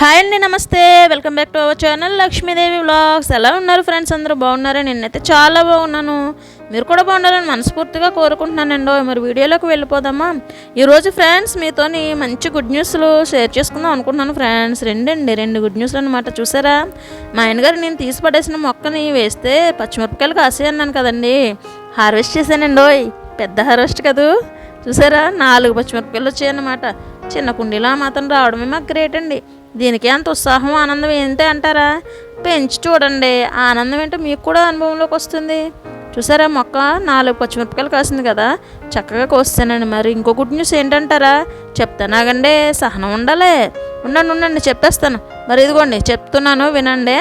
Hi అండి నమస్తే. Welcome back to our channel Lakshmidevi vlogs. ఎలా ఉన్నారు ఫ్రెండ్స్? అందరూ బాగున్నారా? నేనైతే చాలా బాగున్నాను. మీరు కూడా బాగున్నారని మనస్ఫూర్తిగా కోరుకుంటున్నానండి. మరి వీడియోలోకి వెళ్ళిపోదామా? ఈరోజు ఫ్రెండ్స్ మీతోని మంచి గుడ్ న్యూస్లు షేర్ చేసుకుందాం అనుకుంటున్నాను ఫ్రెండ్స్. రెండండి రెండు గుడ్ న్యూస్లు అనమాట చూసారా? మా ఆయనగారు నేను తీసి పడేసిన మొక్కని వేస్తే పచ్చిమిరపకాయలు కాసే అన్నాను కదండి. హార్వెస్ట్ చేశానండి ఓయ్. పెద్ద హార్వెస్ట్ కదూ. చూసారా? నాలుగు పచ్చిమిరపకాయలు వచ్చాయన్నమాట. చిన్న కుండీలో మాత్రం రావడమే మాకు గ్రేట్ అండి దీనికి అంత ఉత్సాహం ఆనందం ఏంటి అంటారా? పెంచి చూడండి. ఆనందం ఏంటో మీకు కూడా అనుభవంలోకి వస్తుంది. చూసారా మొక్క నాలుగు పచ్చిమిరపకాయలు కాసింది కదా? చక్కగా కోస్తానండి. మరి ఇంకో గుడ్ న్యూస్ ఏంటంటారా? చెప్తానాగండి సహనం ఉండాలి. ఉండండి ఉండండి చెప్పేస్తాను. మరి ఇదిగోండి చెప్తున్నాను వినండి.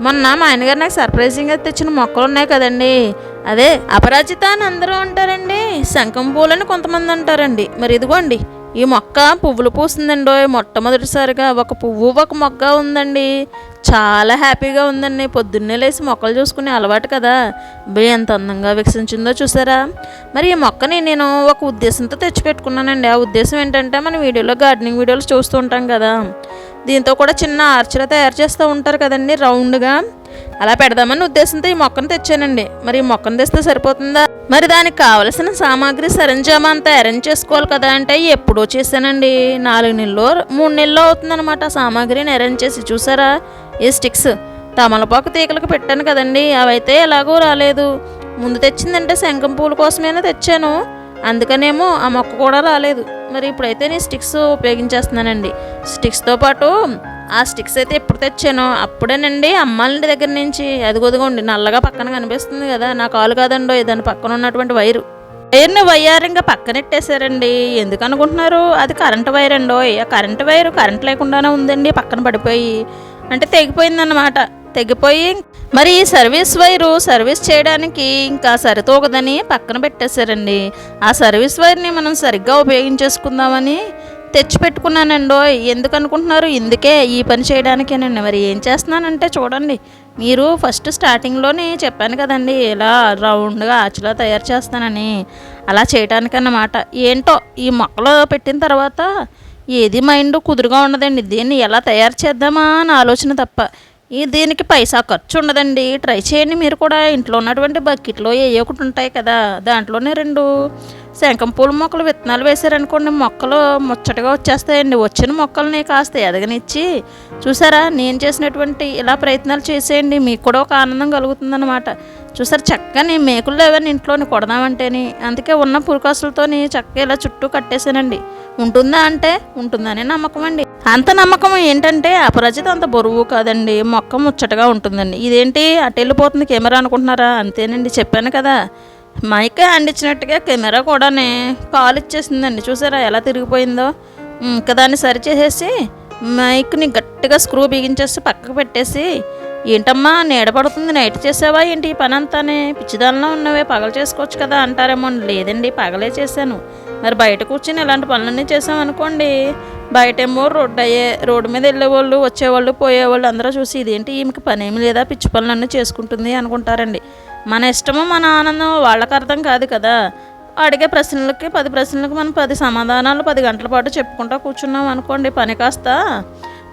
మొన్న మా ఆయనగారు నాకు సర్ప్రైజింగ్గా తెచ్చిన మొక్కలు ఉన్నాయి కదండి. అదే అపరాజిత అని అందరూ అంటారండి. శంఖం పూలని కొంతమంది అంటారండి. మరి ఇదిగోండి ఈ మొక్క పువ్వులు పూస్తుందండి మొట్టమొదటిసారిగా. ఒక పువ్వు ఒక మొగ్గ ఉందండి. చాలా హ్యాపీగా ఉందండి. పొద్దున్నే లేచి మొక్కలు చూసుకునే అలవాటు కదా. బే ఎంత అందంగా వికసించిందో చూసారా? మరి ఈ మొక్కని నేను ఒక ఉద్దేశంతో తెచ్చిపెట్టుకున్నానండి. ఆ ఉద్దేశం ఏంటంటే మన వీడియోలో గార్డెనింగ్ వీడియోలు చూస్తూ ఉంటాం కదా. దీంతో కూడా చిన్న ఆర్చర్ తయారు చేస్తూ ఉంటారు కదండి రౌండ్గా. అలా పెడదామని ఉద్దేశంతో ఈ మొక్కను తెచ్చానండి. మరి ఈ మొక్కను తెస్తే సరిపోతుందా? మరి దానికి కావలసిన సామాగ్రి సరంజామా అంతా అరేంజ్ చేసుకోవాలి కదా అంటే ఎప్పుడో చేశానండి. నాలుగు నెలలో మూడు నెలలు అవుతుందన్నమాట సామాగ్రిని అరేంజ్ చేసి. చూసారా? ఈ స్టిక్స్ తమలపాకు తీగలకు పెట్టాను కదండి. అవైతే ఎలాగో రాలేదు. ముందు తెచ్చిందంటే శంఖం పూల కోసమైనా తెచ్చాను. అందుకనేమో ఆ మొక్క కూడా రాలేదు. మరి ఇప్పుడైతే నేను స్టిక్స్ ఉపయోగించేస్తున్నానండి. స్టిక్స్తో పాటు ఆ స్టిక్స్ అయితే ఎప్పుడు తెచ్చానో అప్పుడేనండి అమ్మాళ్ళ దగ్గర నుంచి. అదిగోదిగోండి నల్లగా పక్కన కనిపిస్తుంది కదా నా కాలు కాదండో దాని పక్కన ఉన్నటువంటి వైరు. వైర్ని వయ్యారంగా పక్కనెట్టేశారండి ఎందుకు అనుకుంటున్నారు? అది కరెంట్ వైర్ అండో ఆ కరెంట్ వైర్ కరెంట్ లేకుండానే ఉందండి పక్కన పడిపోయి. అంటే తెగిపోయిందన్నమాట. తెగిపోయి మరి ఈ సర్వీస్ వైరు సర్వీస్ చేయడానికి ఇంకా సరితూగదని పక్కన పెట్టేశారండి. ఆ సర్వీస్ వైర్ని మనం సరిగ్గా ఉపయోగించేసుకుందామని తెచ్చిపెట్టుకున్నానండో ఎందుకు అనుకుంటున్నారు ఇందుకే ఈ పని చేయడానికేనండి. మరి ఏం చేస్తున్నానంటే చూడండి మీరు ఫస్ట్ స్టార్టింగ్లోనే చెప్పాను కదండి ఇలా రౌండ్గా ఆచులా తయారు చేస్తానని అలా చేయడానికన్నమాట ఏంటో ఈ మొక్కలు పెట్టిన తర్వాత ఏది మైండ్ కుదురుగా ఉండదండి. దీన్ని ఎలా తయారు చేద్దామా అని ఆలోచన తప్ప. ఈ దీనికి పైసా ఖర్చు ఉండదండి ట్రై చేయండి మీరు కూడా. ఇంట్లో ఉన్నటువంటి బకెట్లో ఏ ఒకటి ఉంటాయి కదా. దాంట్లోనే రెండు శంఖం పూల మొక్కలు విత్తనాలు వేసారనుకోండి మొక్కలు ముచ్చటగా వచ్చేస్తాయండి. వచ్చిన మొక్కల్ని కాస్త ఎదగనిచ్చి చూసారా? నేను చేసినటువంటి ఇలా ప్రయత్నాలు చేసేయండి. మీకు కూడా ఒక ఆనందం కలుగుతుందన్నమాట. చూసారు? చక్కని మేకులు లేవని ఇంట్లోని కొడదామంటేని. అందుకే ఉన్న పురుకాసులతోని చక్కగా ఇలా చుట్టూ కట్టేశానండి. ఉంటుందా అంటే ఉంటుందనే నమ్మకం అండి. అంత నమ్మకం ఏంటంటే అపరాజిత అంత బరువు కాదండి. మొక్క ముచ్చటగా ఉంటుందండి. ఇదేంటి? అటు వెళ్ళిపోతుంది కెమెరా అనుకుంటున్నారా? అంతేనండి చెప్పాను కదా. మైక్ హ్యాండ్ ఇచ్చినట్టుగా కెమెరా కూడానే కాల్ ఇచ్చేసిందండి. చూసారా ఎలా తిరిగిపోయిందో? ఇంకా దాన్ని సరిచేసేసి మైక్ని గట్టిగా స్క్రూ బిగించేసి పక్కకు పెట్టేసి ఏంటమ్మా నీడ పడుతుంది. నైట్ చేసావా ఏంటి ఈ పని అంతానే పిచ్చిదానిలో ఉన్నవే. పగలు చేసుకోవచ్చు కదా అంటారేమో లేదండి పగలే చేశాను. మరి బయట కూర్చొని ఇలాంటి పనులన్నీ చేసామనుకోండి బయటేమో రోడ్డు అయ్యే రోడ్డు మీద వెళ్ళేవాళ్ళు వచ్చేవాళ్ళు పోయేవాళ్ళు అందరూ చూసి ఇదేంటి ఈమెకి పని లేదా పిచ్చి పనులన్నీ చేసుకుంటుంది అనుకుంటారండి. మన ఇష్టము మన ఆనందం వాళ్ళకి అర్థం కాదు కదా. అడిగే ప్రశ్నలకి పది ప్రశ్నలకు మనం పది సమాధానాలు పది గంటల పాటు చెప్పుకుంటా కూర్చున్నాం అనుకోండి పని కాస్త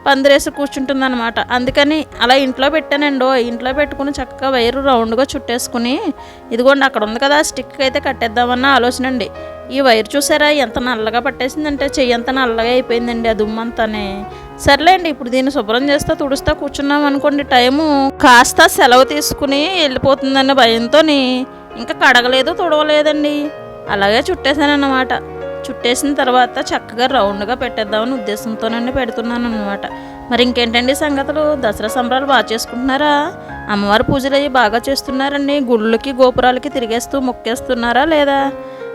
పందిరేసి కూర్చుంటుంది అనమాట అందుకని అలా ఇంట్లో పెట్టానండి ఇంట్లో పెట్టుకుని చక్కగా వైరు రౌండ్గా చుట్టేసుకుని ఇదిగోండి అక్కడ ఉంది కదా స్టిక్ అయితే కట్టేద్దామన్న ఆలోచన అండి. ఈ వైర్ చూసారా ఎంత నల్లగా పట్టేసిందంటే చెయ్యి అంత నల్లగా అయిపోయిందండి ఆ దుమ్మంతానే. సర్లేండి ఇప్పుడు దీన్ని శుభ్రం చేస్తా తుడుస్తా కూర్చున్నాం అనుకోండి టైము. కాస్త సెలవు తీసుకుని వెళ్ళిపోతుందన్న భయంతోని ఇంకా కడగలేదు తుడవలేదండి. అలాగే చుట్టేశానన్నమాట. చుట్టేసిన తర్వాత చక్కగా రౌండ్గా పెట్టేద్దామని ఉద్దేశంతోనండి పెడుతున్నాను అనమాట మరి ఇంకేంటండి సంగతులు? దసరా సంబరాలు బాగా చేసుకుంటున్నారా? అమ్మవారి పూజలు అవి బాగా చేస్తున్నారండి. గుళ్ళకి గోపురాలకి తిరిగేస్తూ మొక్కేస్తున్నారా లేదా?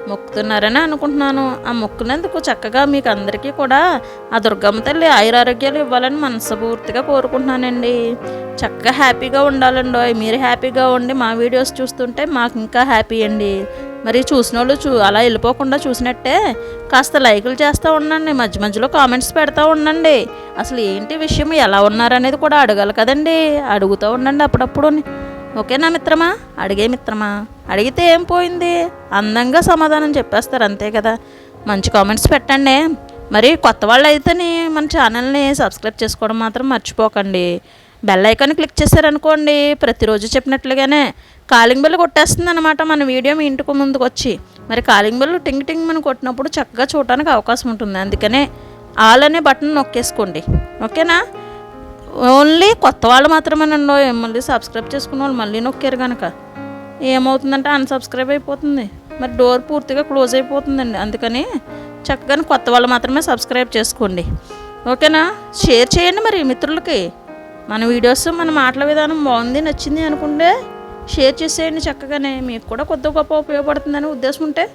మొక్కుతున్నారని అనుకుంటున్నాను. ఆ మొక్కునందుకు చక్కగా మీకు అందరికీ కూడా ఆ దుర్గమ్మ తల్లి ఆయురారోగ్యాలు ఇవ్వాలని మనస్ఫూర్తిగా కోరుకుంటున్నానండి. చక్కగా హ్యాపీగా ఉండాలండి మీరు హ్యాపీగా ఉండి మా వీడియోస్ చూస్తుంటే మాకు ఇంకా హ్యాపీ అండి. మరి చూసిన వాళ్ళు చూ అలా వెళ్ళిపోకుండా చూసినట్టే కాస్త లైకులు చేస్తూ ఉండండి. మధ్య మధ్యలో కామెంట్స్ పెడతా ఉండండి. అసలు ఏంటి విషయం? ఎలా ఉన్నారనేది కూడా అడగాలి కదండి. అడుగుతూ ఉండండి అప్పుడప్పుడు. ఓకేనా మిత్రమా? అడిగే మిత్రమా? అడిగితే ఏం పోయింది? అందంగా సమాధానం చెప్పేస్తారు అంతే కదా. మంచి కామెంట్స్ పెట్టండి. మరి కొత్త వాళ్ళు అయితేనే మన ఛానల్ని సబ్స్క్రైబ్ చేసుకోవడం మాత్రం మర్చిపోకండి. బెల్ ఐకాన్ క్లిక్ చేశారనుకోండి ప్రతిరోజు చెప్పినట్లుగానే కాలింగ్ బెల్ కొట్టేస్తుంది అనమాట మన వీడియో మీ ఇంటికి ముందుకు వచ్చి మరి కాలింగ్ బెల్ టింగ్ టింగ్ మనం కొట్టినప్పుడు చక్కగా చూడడానికి అవకాశం ఉంటుంది. అందుకనే ఆల్ అనే బటన్ నొక్కేసుకోండి. ఓకేనా? ఓన్లీ కొత్త వాళ్ళు మాత్రమేనండి. మళ్ళీ సబ్స్క్రైబ్ చేసుకున్న వాళ్ళు మళ్ళీ నొక్కారు కనుక ఏమవుతుందంటే అన్సబ్స్క్రైబ్ అయిపోతుంది. మరి డోర్ పూర్తిగా క్లోజ్ అయిపోతుందండి. అందుకని చక్కగా కొత్త వాళ్ళు మాత్రమే సబ్స్క్రైబ్ చేసుకోండి. ఓకేనా? షేర్ చేయండి మరి మిత్రులకి. మన వీడియోస్ మన మాటల విధానం బాగుంది నచ్చింది అనుకుంటే షేర్ చేసేయండి చక్కగానే. మీకు కూడా కొద్ది గొప్ప ఉపయోగపడుతుందని ఉద్దేశం ఉంటే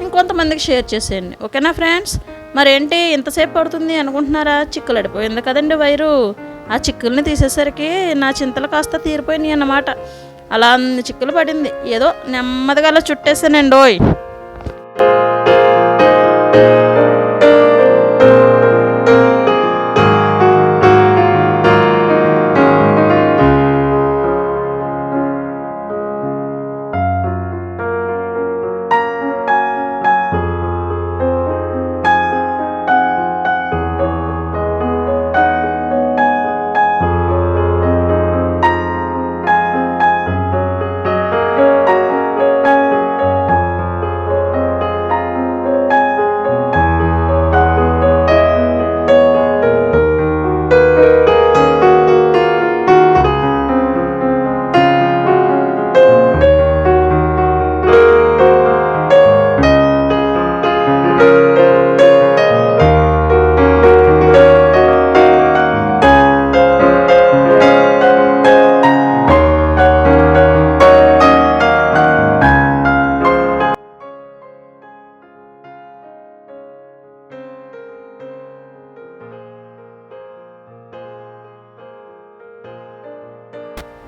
ఇంకొంతమందికి షేర్ చేసేయండి. ఓకేనా ఫ్రెండ్స్ మరేంటి ఇంతసేపు పడుతుంది అనుకుంటున్నారా? చిక్కులు అడిపోయింది కదండి వైరు. ఆ చిక్కుల్ని తీసేసరికి నా చింతలు కాస్త తీరిపోయినాయి అన్నమాట. అలా చిక్కులు పడింది. ఏదో నెమ్మదిగా అలా చుట్టేసానండి ఓయ్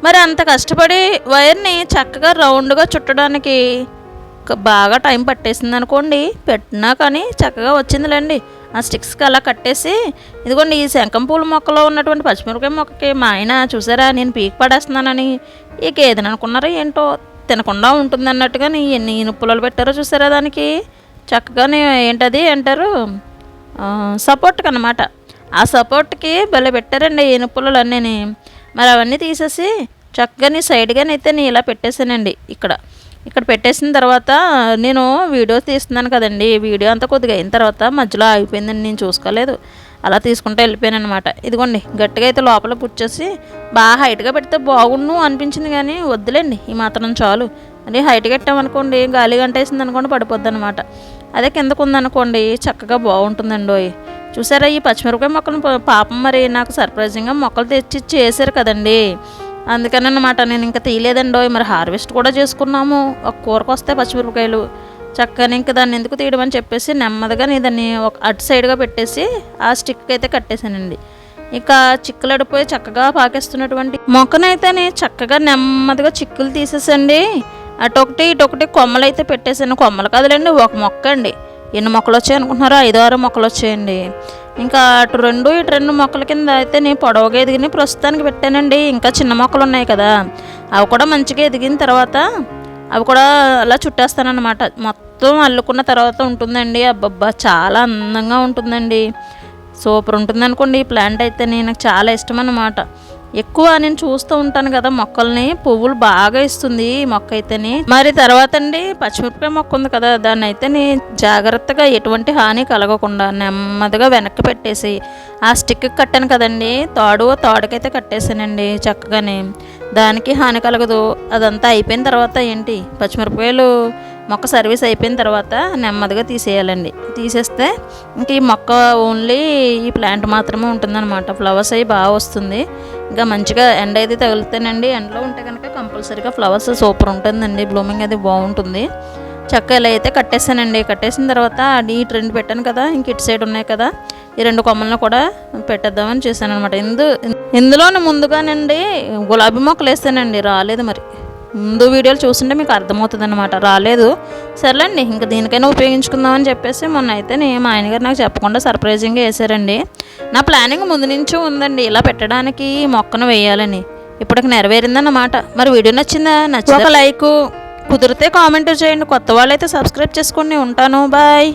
మరి అంత కష్టపడి వైర్ని చక్కగా రౌండ్గా చుట్టడానికి బాగా టైం పట్టేసింది అనుకోండి. పెట్టినా కానీ చక్కగా వచ్చిందిలేండి. ఆ స్టిక్స్కి అలా కట్టేసి ఇదిగోండి ఈ శంఖం పూల మొక్కలో ఉన్నటువంటి పచ్చిమిరపకాయ మొక్కకి మా ఆయన చూసారా నేను పీక్ పడేస్తున్నానని. ఇక ఏదని అనుకున్నారో ఏంటో తినకుండా ఉంటుంది అన్నట్టుగా ఎన్ని ఇనుపులలు పెట్టారో చూసారా దానికి? చక్కగానే ఏంటది అంటారు? సపోర్ట్కి అనమాట ఆ సపోర్ట్కి భలే పెట్టారండి ఇనుపులలు అన్నీ మరి అవన్నీ తీసేసి చక్కగా నీ సైడ్గానైతే నేను ఇలా పెట్టేశానండి ఇక్కడ. ఇక్కడ పెట్టేసిన తర్వాత నేను వీడియో తీస్తున్నాను కదండి. వీడియో అంతా కొద్దిగా అయిన తర్వాత మధ్యలో ఆగిపోయిందని నేను చూసుకోలేదు. అలా తీసుకుంటూ వెళ్ళిపోయాను అనమాట ఇదిగోండి గట్టిగా అయితే లోపల పుచ్చేసి బాగా హైట్గా పెడితే బాగుండు అనిపించింది కానీ వద్దులేండి. ఈ మాత్రం చాలు. అది హైట్ కట్టామనుకోండి గాలి గంటేసింది అనుకోండి పడిపోద్ది అనమాట అదే కిందకు ఉందనుకోండి చక్కగా బాగుంటుందండి ఓయ్. చూసారా ఈ పచ్చిమిరపకాయ మొక్కలు? పాపం మరి నాకు సర్ప్రైజింగ్గా మొక్కలు తెచ్చి చేశారు కదండి. అందుకని అనమాట నేను ఇంకా తీయలేదండి మరి హార్వెస్ట్ కూడా చేసుకున్నాము. ఒక కూరకు వస్తాయి పచ్చిమిరపకాయలు. చక్కగా ఇంకా దాన్ని ఎందుకు తీయడం అని చెప్పేసి నెమ్మదిగా నేను దాన్ని ఒక అటు సైడ్గా పెట్టేసి ఆ స్టిక్ అయితే కట్టేశానండి. ఇక చిక్కులు అడిపోయి చక్కగా పాకేస్తున్నటువంటి మొక్కనైతే చక్కగా నెమ్మదిగా చిక్కులు తీసేసండి. అటొకటి ఇటొకటి కొమ్మలు అయితే పెట్టేసాను కొమ్మలు కదలండి ఒక మొక్క అండి ఎన్ని మొక్కలు వచ్చాయి అనుకుంటున్నారో ఐదు ఆరు మొక్కలు వచ్చాయండి. ఇంకా అటు రెండు ఇటు రెండు మొక్కల కింద అయితే నేను పొడవుగా ఎదిగిన ప్రస్తుతానికి పెట్టానండి. ఇంకా చిన్న మొక్కలు ఉన్నాయి కదా. అవి కూడా మంచిగా ఎదిగిన తర్వాత అవి కూడా అలా చుట్టేస్తానన్నమాట. మొత్తం అల్లుకున్న తర్వాత ఉంటుందండి. అబ్బబ్బా చాలా అందంగా ఉంటుందండి. సూపర్ ఉంటుంది అనుకోండి ఈ ప్లాంట్ అయితే. నాకు చాలా ఇష్టం అన్నమాట ఎక్కువ నేను చూస్తూ ఉంటాను కదా మొక్కల్ని. పువ్వులు బాగా ఇస్తుంది ఈ మొక్క అయితేనే. మరి తర్వాత అండి పచ్చిమిరపకాయ మొక్క ఉంది కదా దాన్ని అయితే జాగ్రత్తగా ఎటువంటి హాని కలగకుండా నెమ్మదిగా వెనక్కి పెట్టేసి ఆ స్టిక్ కట్టాను కదండి తాడు తాడుకైతే కట్టేసానండి చక్కగానే. దానికి హాని కలగదు. అదంతా అయిపోయిన తర్వాత ఏంటి పచ్చిమిరపకాయలు మొక్క సర్వీస్ అయిపోయిన తర్వాత నెమ్మదిగా తీసేయాలండి. తీసేస్తే ఇంక ఈ మొక్క ఓన్లీ ఈ ప్లాంట్ మాత్రమే ఉంటుందన్నమాట. ఫ్లవర్స్ అవి బాగా వస్తుంది. ఇంకా మంచిగా ఎండ అయితే తగులుతానండి. ఎండలో ఉంటే కనుక కంపల్సరీగా ఫ్లవర్స్ సూపర్ ఉంటుందండి. బ్లూమింగ్ అది బాగుంటుంది. చక్క ఇలా అయితే కట్టేసానండి. కట్టేసిన తర్వాత అది ఇటు రెండు పెట్టాను కదా ఇంక ఇటు సైడ్ ఉన్నాయి కదా ఈ రెండు కొమ్మలను కూడా పెట్టేద్దామని చేశాను అనమాట ఇందు ఇందులోనే ముందుగానండి గులాబీ మొక్కలు వేస్తానండి రాలేదు మరి. ముందు వీడియోలు చూస్తుంటే మీకు అర్థమవుతుంది అనమాట రాలేదు. సర్లేండి ఇంకా దీనికైనా ఉపయోగించుకుందామని చెప్పేసి మొన్న అయితే నేను మా ఆయనగారు నాకు చెప్పకుండా సర్ప్రైజింగ్గా వేసారండి నా ప్లానింగ్ ముందు నుంచి ఉందండి. ఇలా పెట్టడానికి మొక్కను వేయాలని. ఇప్పటికి నెరవేరిందన్నమాట. మరి వీడియో నచ్చిందా? నచ్చింది ఒక లైక్. కుదిరితే కామెంట్ చేయండి. కొత్త వాళ్ళైతే సబ్స్క్రైబ్ చేసుకోండి ఉంటాను. బాయ్.